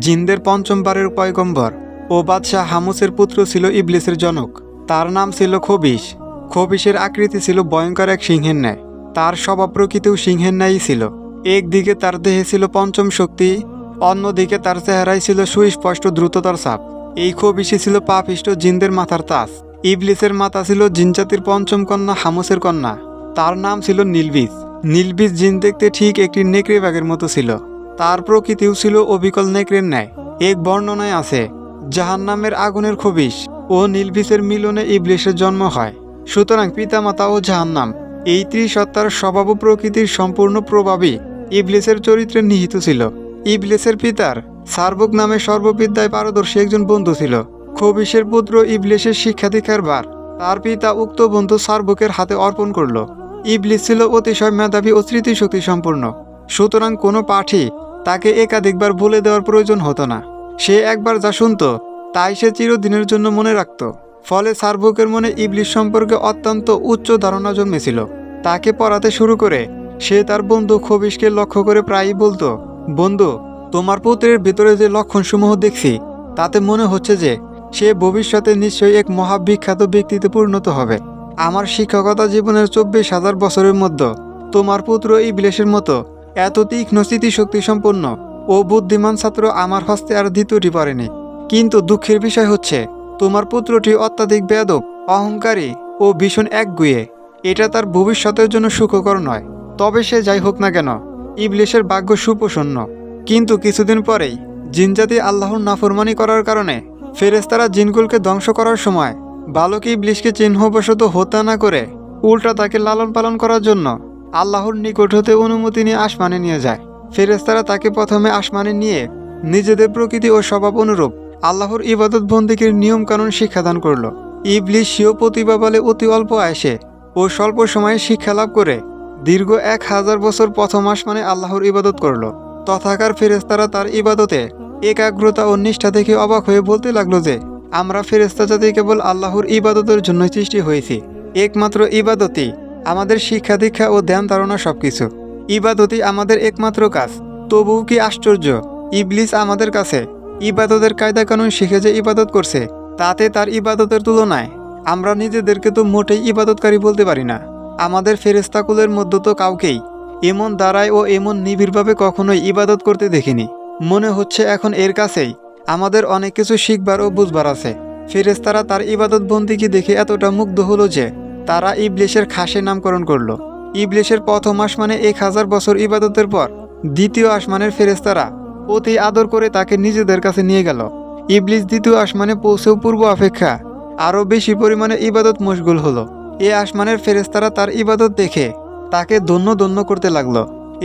জিনদের পঞ্চমবারের পয়গম্বর ও বাদশাহ হামুসের পুত্র ছিল ইবলিসের জনক। তার নাম ছিল খবিশ। খবিশের আকৃতি ছিল ভয়ঙ্কর এক সিংহের ন্যায়। তার স্বভাব প্রকৃতিও সিংহের ন্যায়ই ছিল। একদিকে তার দেহে ছিল পঞ্চম শক্তি, অন্যদিকে তার চেহারায় ছিল সুস্পষ্ট দ্রুততার ছাপ। এই খবিশই ছিল পাপিষ্ট জিনদের মাথার তাস। ইবলিসের মাতা ছিল জিনজাতির পঞ্চম কন্যা হামুসের কন্যা। তার নাম ছিল নীলবিজ। নীলবিজ জিন দেখতে ঠিক একটি নেকড়ে বাঘের মতো ছিল। তার প্রকৃতিও ছিল অবিকল নেকড়ের ন্যায়। এক বর্ণনায় আছে, জাহান্নামের আগুনের খবিশ ও নীলবিসের মিলনে ইবলিসের জন্ম হয়। সুতরাং পিতামাতা ও জাহান্নাম, এই ত্রিসত্তার স্বভাব প্রকৃতির সম্পূর্ণ প্রভাবই ইবলিসের চরিত্রে নিহিত ছিল। ইবলিসের পিতার সার্বক নামে সর্ববিদ্যায় পারদর্শী একজন বন্ধু ছিল। খবিশের পুত্র ইবলিসের শিক্ষা দীক্ষার বার তার পিতা উক্ত বন্ধু সার্বকের হাতে অর্পণ করল। ইবলিস ছিল অতিশয় মেধাবী ও স্মৃতিশক্তি সম্পূর্ণ। সুতরাং কোনো পাঠই তাকে একাধিকবার বলে দেওয়ার প্রয়োজন হতো না। সে একবার যা শুনতো, তাই সে চিরদিনের জন্য মনে রাখত। ফলে সার্বকের মনে ইবলিশ সম্পর্কে অত্যন্ত উচ্চ ধারণা জন্মেছিল। তাকে পড়াতে শুরু করে, সে তার বন্ধু খবিশকে লক্ষ্য করে প্রায়ই বলতো, বন্ধু, তোমার পুত্রের ভিতরে যে লক্ষণসমূহ দেখছি, তাতে মনে হচ্ছে যে সে ভবিষ্যতে নিশ্চয়ই এক মহাবিখ্যাত ব্যক্তিতে পরিণত হবে। আমার শিক্ষকতা জীবনের চব্বিশ হাজার বছরের মধ্যে তোমার পুত্র ইবলিশের মতো এত তীক্ষ্ণ স্মৃতিশক্তি সম্পন্ন ও বুদ্ধিমান ছাত্র আমার হস্তে আর দ্বিতীয়টি পারেনি কিন্তু দুঃখের বিষয় হচ্ছে, তোমার পুত্রটি অত্যাধিক বেয়াদব, অহংকারী ও ভীষণ একগুয়ে। এটা তার ভবিষ্যতের জন্য সুখকর নয়। তবে সে যাই হোক না কেন, ইবলিশের ভাগ্য সুপ্রসন্ন। কিন্তু কিছুদিন পরেই জিনজাতি আল্লাহর নাফরমানি করার কারণে ফেরেস্তারা জিনগুলকে ধ্বংস করার সময় বালক ইবলিশকে চিহ্নবশত হত্যা না করে উল্টা তাকে লালন পালন করার জন্য আল্লাহর নিকট হতে অনুমতি নিয়ে আসমানে নিয়ে যায়। ফেরেস্তারা তাকে প্রথমে আসমানে নিয়ে নিজেদের প্রকৃতি ও স্বভাব অনুরূপ আল্লাহর ইবাদত বন্দিকের নিয়মকানুন শিক্ষাদান করল। ইবলিশ স্বীয় প্রতিভা বলে অতি অল্প আয়সে ও স্বল্প সময়ে শিক্ষা লাভ করে দীর্ঘ এক হাজার বছর প্রথম আসমানে আল্লাহর ইবাদত করল। তথাকার ফেরেস্তারা তার ইবাদতে একাগ্রতা ও নিষ্ঠা দেখে অবাক হয়ে বলতে লাগল যে, আমরা ফেরেস্তা জাতি কেবল আল্লাহর ইবাদতের জন্য সৃষ্টি হয়েছি। একমাত্র ইবাদতই আমাদের শিক্ষা দীক্ষা ও ধ্যান ধারণা সবকিছু। ইবাদতই আমাদের একমাত্র কাজ। তবুও কি আশ্চর্য? ইবলিস আমাদের কাছে। ইবাদতের কায়দা কানুন শিখে যে ইবাদত করছে, তাতে তার ইবাদতের তুলনায় আমরা নিজেদেরকে তো মোটেই ইবাদতকারী বলতে পারি না। আমাদের ফেরেস্তাকুলের মধ্য তো কাউকেই। এমন দাঁড়ায় ও এমন নিবিড়ভাবে কখনোই ইবাদত করতে দেখিনি। মনে হচ্ছে এখন এর কাছেই। আমাদের অনেক কিছু শিখবার ও বুঝবার আছে। ফেরেস্তারা তার ইবাদত বন্দিকে দেখে এতটা মুগ্ধ হলো যে তারা ইবলিশের খাসে নামকরণ করল। ইবলিশের প্রথম আসমানে এক হাজার বছর ইবাদতের পর দ্বিতীয় আসমানের ফেরেস্তারা অতি আদর করে তাকে নিজেদের কাছে নিয়ে গেল। ইবলিশ দ্বিতীয় আসমানে পৌঁছেও পূর্ব অপেক্ষা আরও বেশি পরিমাণে ইবাদত মশগুল হলো। এ আসমানের ফেরেস্তারা তার ইবাদত দেখে তাকে ধন্য ধন্য করতে লাগল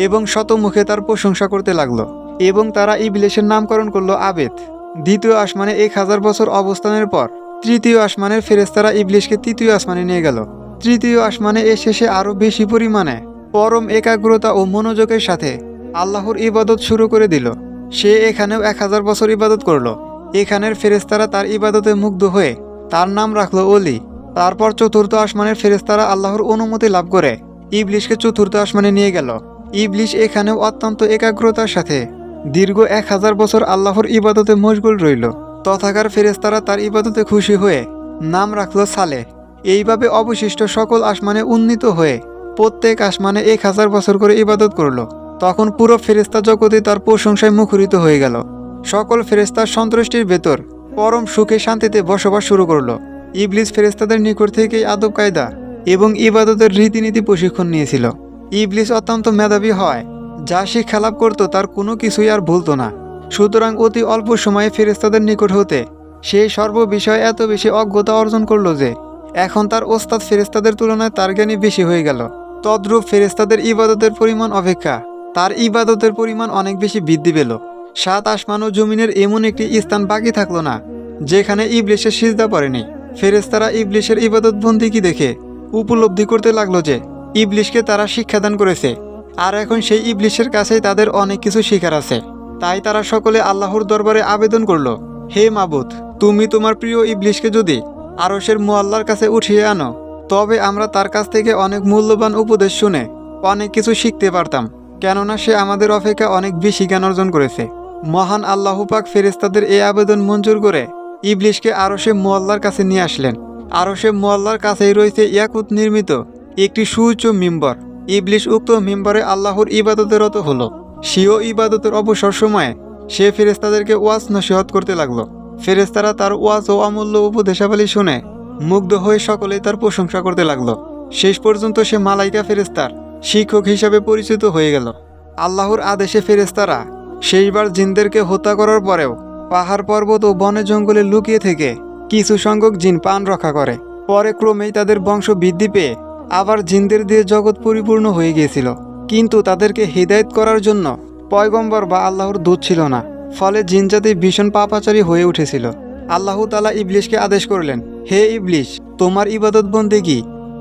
এবং শতমুখে তার প্রশংসা করতে লাগল এবং তারা ইবলিশের নামকরণ করল আবেদ। দ্বিতীয় আসমানে এক হাজার বছর অবস্থানের পর তৃতীয় আসমানের ফেরেস্তারা ইবলিশকে তৃতীয় আসমানে নিয়ে গেল। তৃতীয় আসমানে এ শেষে আরও বেশি পরিমাণে পরম একাগ্রতা ও মনোযোগের সাথে আল্লাহর ইবাদত শুরু করে দিল। সে এখানেও এক হাজার বছর ইবাদত করল। এখানের ফেরেস্তারা তার ইবাদতে মুগ্ধ হয়ে তার নাম রাখল অলি তারপর চতুর্থ আসমানের ফেরেস্তারা আল্লাহর অনুমতি লাভ করে ইবলিশকে চতুর্থ আসমানে নিয়ে গেল। ইবলিশ এখানেও অত্যন্ত একাগ্রতার সাথে দীর্ঘ এক হাজার বছর আল্লাহর ইবাদতে মশগুল রইল। তথাকার ফেরেস্তারা তার ইবাদতে খুশি হয়ে নাম রাখল সালে। এইভাবে অবশিষ্ট সকল আসমানে উন্নীত হয়ে প্রত্যেক আসমানে এক হাজার বছর করে ইবাদত করল। তখন পুরো ফেরেস্তা জগতে তার প্রশংসায় মুখরিত হয়ে গেল। সকল ফেরেস্তার সন্তুষ্টির ভেতর পরম সুখে শান্তিতে বসবাস শুরু করল। ইবলিস ফেরেস্তাদের নিকট থেকেই আদব কায়দা এবং ইবাদতের রীতিনীতি প্রশিক্ষণ নিয়েছিল। ইবলিস অত্যন্ত মেধাবী হয়। যা শিক্ষা লাভ করতো তার কোনো কিছুই আর ভুলতো না। সুতরাং অতি অল্প সময়ে ফেরেস্তাদের নিকট হতে সেই সর্ববিষয়ে এত বেশি অজ্ঞতা অর্জন করল যে, এখন তার ওস্তাদ ফেরেস্তাদের তুলনায় তার জ্ঞানী বেশি হয়ে গেল। তদ্রূপ ফেরেস্তাদের ইবাদতের পরিমাণ অপেক্ষা, তার ইবাদতের পরিমাণ অনেক বেশি বৃদ্ধি পেল। সাত আসমান ও জমিনের এমন একটি স্থান বাকি থাকল না, যেখানে ইবলিশের সিজদা পড়েনি। ফেরেস্তারা ইবলিশের ইবাদত বন্দিকে দেখে উপলব্ধি করতে লাগল যে, ইবলিশকে তারা শিক্ষাদান করেছে, আর এখন সেই ইবলিশের কাছেই তাদের অনেক কিছু শিকার আছে। তাই তারা সকলে আল্লাহর দরবারে আবেদন করল, হে মাবুদ, তুমি তোমার প্রিয় ইবলিশকে যদি আরশের মোয়াল্লার কাছে উঠিয়ে আনো, তবে আমরা তার কাছ থেকে অনেক মূল্যবান উপদেশ শুনে অনেক কিছু শিখতে পারতাম, কেননা সে আমাদের অপেক্ষা অনেক বেশি জ্ঞান অর্জন করেছে। মহান আল্লাহ পাক ফেরেস্তাদের এই আবেদন মঞ্জুর করে ইবলিশকে আরও সে মোয়াল্লার কাছে নিয়ে আসলেন। আরও সে মোয়াল্লার কাছেই রয়েছে ইয়াকুত নির্মিত একটি সুউচ্চ মিম্বর। ইবলিশ উক্ত মিম্বরে আল্লাহর ইবাদতেরত হলো। সিও ইবাদতের অবসর সময়ে সে ফেরেস্তাদেরকে ওয়াজ নসিহত করতে লাগল। ফেরেস্তারা তার ওয়াজ ও অমূল্য উপদেশাবলী শুনে মুগ্ধ হয়ে সকলেই তার প্রশংসা করতে লাগল। শেষ পর্যন্ত সে মালাইকা ফেরেস্তার শিক্ষক হিসাবে পরিচিত হয়ে গেল। আল্লাহর আদেশে ফেরেস্তারা শেষবার জিনদেরকে হত্যা করার পরেও পাহাড়, পর্বত ও বনে জঙ্গলে লুকিয়ে থেকে কিছু সংখ্যক জিন পান রক্ষা করে। পরে ক্রমেই তাদের বংশ বৃদ্ধি পেয়ে আবার জিনদের দিয়ে জগৎ পরিপূর্ণ হয়ে গিয়েছিল। কিন্তু তাদেরকে হিদায়ত করার জন্য পয়গম্বর বা আল্লাহর দূত ছিল না, ফলে জিনজাতি ভীষণ পাপাচারী হয়ে উঠেছিল। আল্লাহ তালা ইবলিশকে আদেশ করলেন, হে ইবলিশ, তোমার ইবাদত বন্দেগি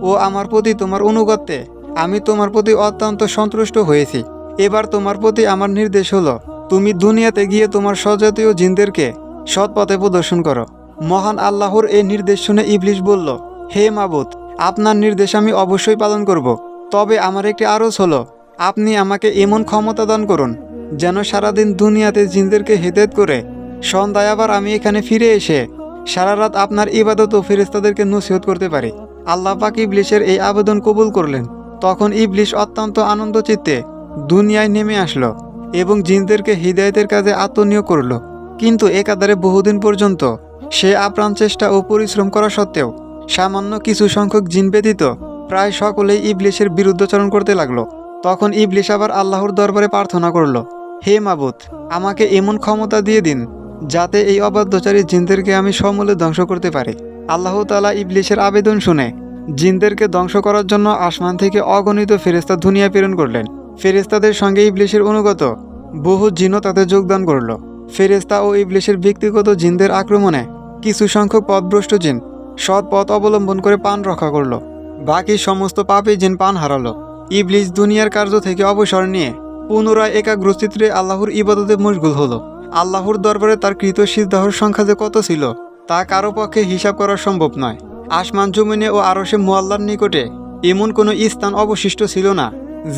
ও আমার প্রতি তোমার অনুগত্যে, আমি তোমার প্রতি অত্যন্ত সন্তুষ্ট হয়েছি। এবার তোমার প্রতি আমার নির্দেশ হলো, তুমি দুনিয়াতে গিয়ে তোমার স্বজাতীয় জিনদেরকে সৎ পথে প্রদর্শন করো। মহান আল্লাহর এই নির্দেশ শুনে ইবলিশ বলল, হে মাবুত আপনার নির্দেশ আমি অবশ্যই পালন করব। তবে আমার একটি আরজ হলো আপনি আমাকে এমন ক্ষমতা দান করুন, যেন সারাদিন দুনিয়াতে জিনদেরকে হেদায়ত করে সন্ধ্যায় আবার আমি এখানে ফিরে এসে সারা রাত আপনার ইবাদত ও ফেরেস্তাদেরকে নসিহত করতে পারি। আল্লাহ পাক ইবলিশের এই আবেদন কবুল করলেন। তখন ইবলিশ অত্যন্ত আনন্দ চিত্তে দুনিয়ায় নেমে আসলো এবং জিনদেরকে হৃদায়তের কাজে আত্মনিয়োগ করল। কিন্তু একাধারে বহুদিন পর্যন্ত সে আপ্রাণ চেষ্টা ও পরিশ্রম করা সত্ত্বেও সামান্য কিছু সংখ্যক জিন ব্যতীত প্রায় সকলেই ইবলিশের বিরুদ্ধাচরণ করতে লাগল। তখন ইবলিশ আবার আল্লাহর দরবারে প্রার্থনা করল, হে মাবুত আমাকে এমন ক্ষমতা দিয়ে দিন যাতে এই অবাধ্যচারী জিনদেরকে আমি সমূলে ধ্বংস করতে পারি। আল্লাহ তালা ইবলিশের আবেদন শুনে জিনদেরকে ধ্বংস করার জন্য আসমান থেকে অগণিত ফেরেস্তা দুনিয়া প্রেরণ করলেন। ফেরেস্তাদের সঙ্গে ইবলিশের অনুগত বহু জিনও তাতে যোগদান করল। ফেরেস্তা ও ইবলিশের ব্যক্তিগত জিনদের আক্রমণে কিছু সংখ্যক পথভ্রষ্ট জিন সৎ পথ অবলম্বন করে পান রক্ষা করল। বাকি সমস্ত পাপি জিন পান হারালো। ইবলিশ দুনিয়ার কার্য থেকে অবসর নিয়ে পুনরায় একাগ্রচিত্রে আল্লাহর ইবাদতে মশগুল হলো। আল্লাহর দরবারে তার কৃত সিদ্ধাহর সংখ্যা যে কত ছিল, তা কারও পক্ষে হিসাব করা সম্ভব নয়। আসমান জমিনে ও আরশে মোয়াল্লার নিকটে এমন কোনো স্থান অবশিষ্ট ছিল না,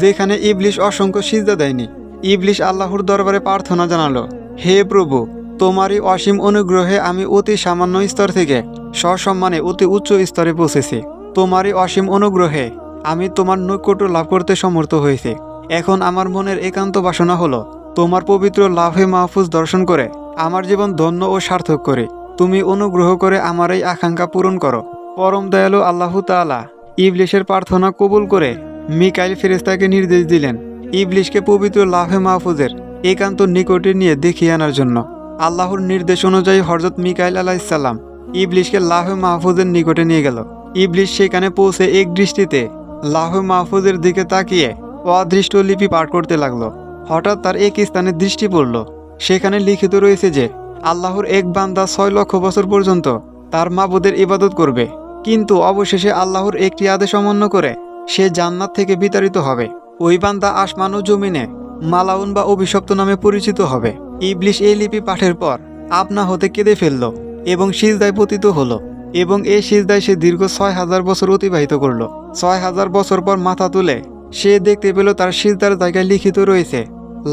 যেখানে ইবলিশ অসংখ্য সিজদা দেয়নি। ইবলিশ আল্লাহর দরবারে প্রার্থনা জানালো, হে প্রভু, তোমারই অসীম অনুগ্রহে আমি অতি সামান্য স্তর থেকে সসম্মানে অতি উচ্চ স্তরে পৌঁছেছি। তোমারই অসীম অনুগ্রহে আমি তোমার নৈকট্য লাভ করতে সমর্থ হয়েছি। এখন আমার মনের একান্ত বাসনা হলো, তোমার পবিত্র লাভে মাহফুজ দর্শন করে, আমার জীবন ধন্য ও সার্থক করে। তুমি অনুগ্রহ করে আমার এই আকাঙ্ক্ষা পূরণ করো। পরম দয়ালু আল্লাহ তাআলা ইবলিশের প্রার্থনা কবুল করে মিকাইল ফেরেস্তাকে নির্দেশ দিলেন, ইবলিশকে পবিত্র লাভে মাহফুজের একান্ত নিকটে নিয়ে দেখিয়ে আনার জন্য। আল্লাহর নির্দেশ অনুযায়ী হরজত মিকাইল আলাইসাল্লাম ইবলিশকে লাহে মাহফুজের নিকটে নিয়ে গেল। ইবলিশ সেখানে পৌঁছে এক দৃষ্টিতে লাহে মাহফুজের দিকে তাকিয়ে অদৃষ্ট লিপি পাঠ করতে লাগল। হঠাৎ তার এক স্থানে দৃষ্টি পড়ল। সেখানে লিখিত রয়েছে যে, আল্লাহর এক বান্দা ছয় লক্ষ বছর পর্যন্ত তার মাবুদের ইবাদত করবে। কিন্তু অবশেষে আল্লাহর একটি আদেশ অমান্য করে সে জান্নাত থেকে বিতাড়িত হবে। ওই বান্দা আসমান ও জমিনে মালাউন বা অভিশপ্ত নামে পরিচিত হবে। ইবলিশ এই লিপি পাঠের পর আপনা হতে কেঁদে ফেলল এবং সিজদায় পতিত হলো। এবং এই সিজদায় সে দীর্ঘ ছয় হাজার বছর অতিবাহিত করল। ছয় হাজার বছর পর মাথা তুলে সে দেখতে পেল তার সিজদার জায়গায় লিখিত রয়েছে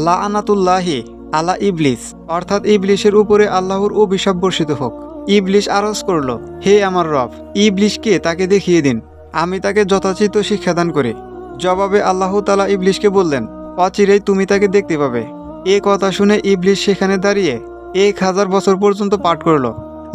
লা আনাতুল্লাহি আলা ইবলিস অর্থাৎ ইবলিশের উপরে আল্লাহর অভিশাপ বর্ষিত হোক। ইবলিশ আরজ করল, হে আমার রব ইবলিশকে তাকে দেখিয়ে দিন? আমি তাকে যথাচিত শিক্ষাদান করি। জবাবে আল্লাহ তালা ইবলিশকে বললেন, অচিরেই তুমি তাকে দেখতে পাবে। এ কথা শুনে ইবলিশ সেখানে দাঁড়িয়ে এক হাজার বছর পর্যন্ত পাঠ করল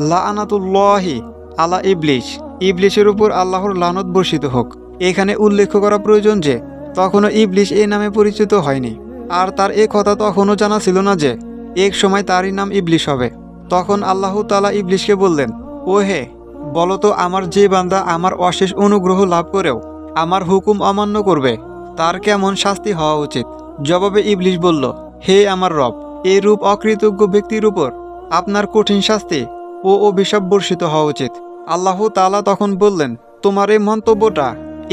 লা আনাতুল্লাহি আলা ইবলিশ। ইবলিশের উপর আল্লাহর লানত বর্ষিত হোক। এখানে উল্লেখ করা প্রয়োজন যে, তখনও ইবলিশ এই নামে পরিচিত হয়নি। আর তার এ কথা তখনও জানা ছিল না যে, এক সময় তারই নাম ইবলিশ হবে। তখন আল্লাহ তালা ইবলিশকে বললেন, ও হে বলতো আমার যে বান্দা আমার অশেষ অনুগ্রহ লাভ করেও আমার হুকুম অমান্য করবে, তার কেমন শাস্তি হওয়া উচিত? জবাবে ইবলিশ বলল, হে আমার রব এই রূপ অকৃতজ্ঞ ব্যক্তির উপর আপনার কঠিন শাস্তি ও অভিশাপ বর্ষিত হওয়া উচিত। আল্লাহ তালা তখন বললেন, তোমার এই মন্তব্যটা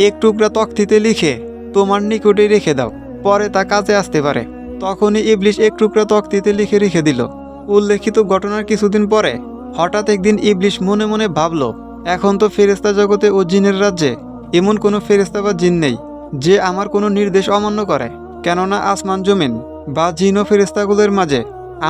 এক টুকরা তক্তিতে লিখে তোমার নিকটে রেখে দাও, পরে তা কাজে আসতে পারে। তখনই ইবলিশ এক টুকরা তক্তিতে লিখে রেখে দিল। উল্লেখিত ঘটনার কিছুদিন পরে হঠাৎ একদিন ইবলিশ মনে মনে ভাবল, এখন তো ফেরেস্তা জগতে ও জিনের রাজ্যে এমন কোনো ফেরেস্তা বা জিন নেই, যে আমার কোনো নির্দেশ অমান্য করে। কেননা আসমান জমিন বা জিন ফেরেস্তাগুলোর মাঝে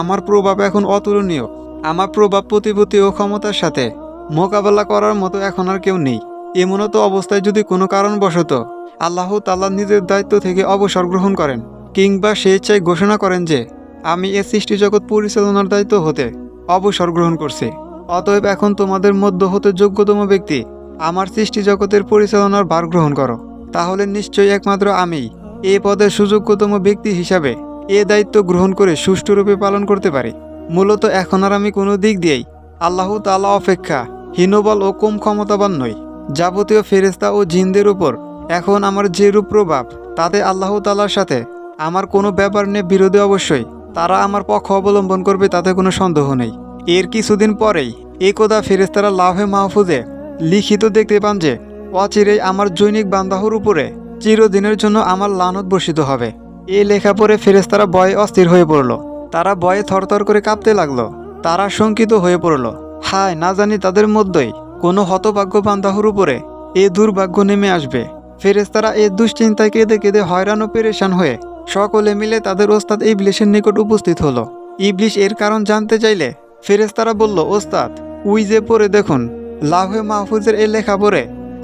আমার প্রভাব এখন অতুলনীয়। আমার প্রভাব প্রতিপত্তি ও ক্ষমতার সাথে মোকাবেলা করার মতো এখন আর কেউ নেই। এমনত অবস্থায় যদি কোনো কারণবশত আল্লাহ তাল্লাহ নিজের দায়িত্ব থেকে অবসর গ্রহণ করেন, কিংবা স্বেচ্ছায় ঘোষণা করেন যে, আমি এ সৃষ্টি জগৎ পরিচালনার দায়িত্ব হতে অবসর গ্রহণ করছি। অতএব এখন তোমাদের মধ্য হতে যোগ্যতম ব্যক্তি আমার সৃষ্টি জগতের পরিচালনার ভার গ্রহণ করো। তাহলে নিশ্চয়ই একমাত্র আমি এ পদের সুযোগ্যতম ব্যক্তি হিসাবে এ দায়িত্ব গ্রহণ করে সুষ্ঠুরূপে পালন করতে পারি। মূলত এখন আর আমি কোনো দিক দিয়েই আল্লাহ তাআলা অপেক্ষা হীনবল ও কম ক্ষমতাবান নই। যাবতীয় ফেরেস্তা ও জিনদের উপর এখন আমার যে রূপ প্রভাব, তাতে আল্লাহ তাআলার সাথে আমার কোনো ব্যাপার নিয়ে বিরোধী অবশ্যই, তারা আমার পক্ষ অবলম্বন করবে তাতে কোনো সন্দেহ নেই। এর কিছুদিন পরেই একদা ফেরেস্তারা লাভে মাহফুজে লিখিত দেখতে পান যে অচিরেই আমার জৈনিক বান্দাহর উপরে চিরদিনের জন্য আমার লানত বর্ষিত হবে। এই লেখা পড়ে ফেরেস্তারা ভয়ে অস্থির হয়ে পড়ল। তারা ভয়ে থরথর করে কাঁপতে লাগল। তারা শঙ্কিত হয়ে পড়ল। হায়, না জানি তাদের মধ্যেই কোনো হতভাগ্য বান্দাহুর উপরে এ দুর্ভাগ্য নেমে আসবে। ফেরেস্তারা এ দুশ্চিন্তায় কেঁদে কেঁদে হয়রান ও পেরেশান হয়ে সকলে মিলে তাদের ওস্তাদ ইবলিশের নিকট উপস্থিত হলো। ইবলিশ এর কারণ জানতে চাইলে ফেরেস্তারা বলল, ওস্তাদ, উই যে পড়ে দেখুন লাভে মাহফুজের এ লেখা পড়ে,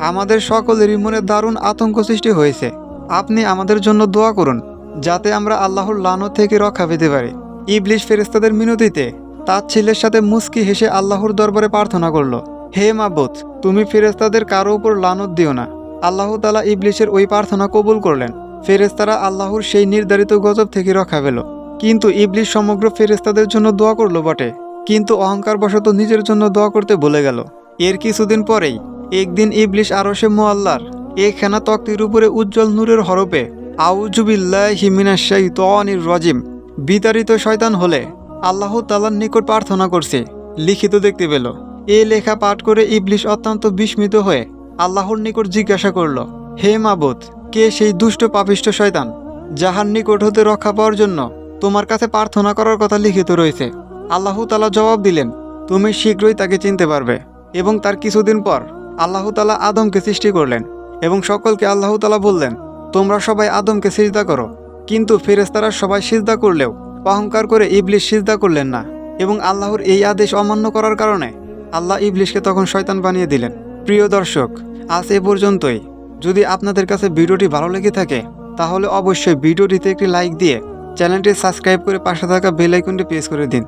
আমাদের সকলেরই মনে দারুণ আতঙ্ক সৃষ্টি হয়েছে। আপনি আমাদের জন্য দোয়া করুন, যাতে আমরা আল্লাহর লানো থেকে রক্ষা পেতে পারি। ইবলিশ ফেরেস্তাদের মিনতিতে তার ছেলের সাথে মুস্কি হেসে আল্লাহর দরবারে প্রার্থনা করল, হে মাবুত তুমি ফেরেস্তাদের কারও উপর লানত দিও না। আল্লাহ তালা ইবলিশের ওই প্রার্থনা কবুল করলেন। ফেরেস্তারা আল্লাহর সেই নির্ধারিত গজব থেকে রক্ষা পেল। কিন্তু ইবলিশ সমগ্র ফেরেস্তাদের জন্য দোয়া করল বটে, কিন্তু অহংকার বশত নিজের জন্য দোয়া করতে ভুলে গেল। এর কিছুদিন পরেই একদিন ইবলিশ আরশে মোয়াল্লার একখানা তক্তির উপরে উজ্জ্বল নূরের হরপে আউজুবিল্লাহ হিমিনাশাই তনির রজিম বিতাড়িত শয়তান হলে আল্লাহ তালার নিকট প্রার্থনা করছে। লিখিত দেখতে পেল, এ লেখা পাঠ করে ইবলিশ অত্যন্ত বিস্মিত হয়ে আল্লাহর নিকট জিজ্ঞাসা করল, হে মাবুত কে সেই দুষ্ট পাপিষ্ট শয়তান, যাহার নিকট হতে রক্ষা পাওয়ার জন্য তোমার কাছে প্রার্থনা করার কথা লিখিত রয়েছে? আল্লাহ তালা জবাব দিলেন, তুমি শীঘ্রই তাকে চিনতে পারবে। এবং তার কিছুদিন পর আল্লাহ তালা আদমকে সৃষ্টি করলেন এবং সকলকে আল্লাহ তালা বললেন, তোমরা সবাই আদমকে সিজদা করো। কিন্তু ফেরেস্তারা সবাই সিজদা করলেও অহংকার করে ইবলিশ সিজদা করলেন না এবং আল্লাহর এই আদেশ অমান্য করার কারণে আল্লাহ ইবলিশকে তখন শয়তান বানিয়ে দিলেন। প্রিয় দর্শক, আজ এ পর্যন্তই। যদি আপনাদের কাছে ভিডিওটি ভালো লেগে থাকে, তাহলে অবশ্যই ভিডিওটিতে একটি লাইক দিয়ে চ্যানেলটি সাবস্ক্রাইব করে পাশে থাকা বেল আইকনটি প্রেস করে দিন।